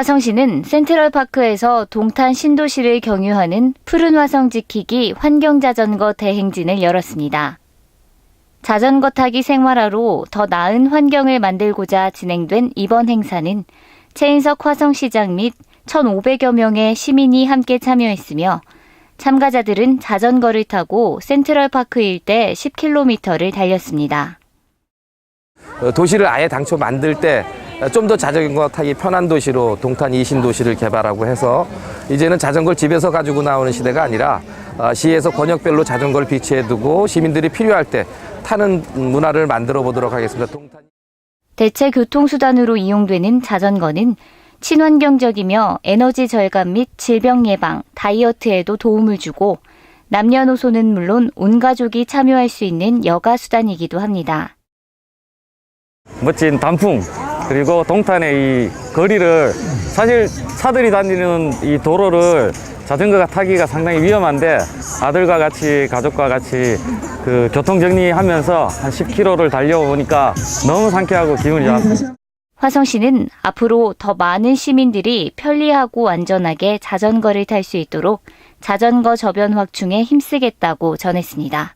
화성시는 센트럴파크에서 동탄 신도시를 경유하는 푸른 화성 지키기 환경자전거 대행진을 열었습니다. 자전거 타기 생활화로 더 나은 환경을 만들고자 진행된 이번 행사는 최인석 화성시장 및 1,500여 명의 시민이 함께 참여했으며 참가자들은 자전거를 타고 센트럴파크 일대 10km를 달렸습니다. 어, 도시를 아예 당초 만들 때 좀 더 자전거 타기 편한 도시로 동탄 이신 도시를 개발하고 해서 이제는 자전거를 집에서 가지고 나오는 시대가 아니라 어, 시에서 권역별로 자전거를 비치해 두고 시민들이 필요할 때 타는 문화를 만들어 보도록 하겠습니다. 동탄 대체 교통수단으로 이용되는 자전거는 친환경적이며 에너지 절감 및 질병 예방, 다이어트에도 도움을 주고 남녀노소는 물론 온 가족이 참여할 수 있는 여가 수단이기도 합니다. 멋진 단풍 그리고 동탄의 이 거리를 사실 차들이 다니는 이 도로를 자전거가 타기가 상당히 위험한데 아들과 같이 가족과 같이 그 교통 정리하면서 한 10km를 달려오니까 너무 상쾌하고 기분이 좋았습니다. 화성시는 앞으로 더 많은 시민들이 편리하고 안전하게 자전거를 탈 수 있도록 자전거 저변 확충에 힘쓰겠다고 전했습니다.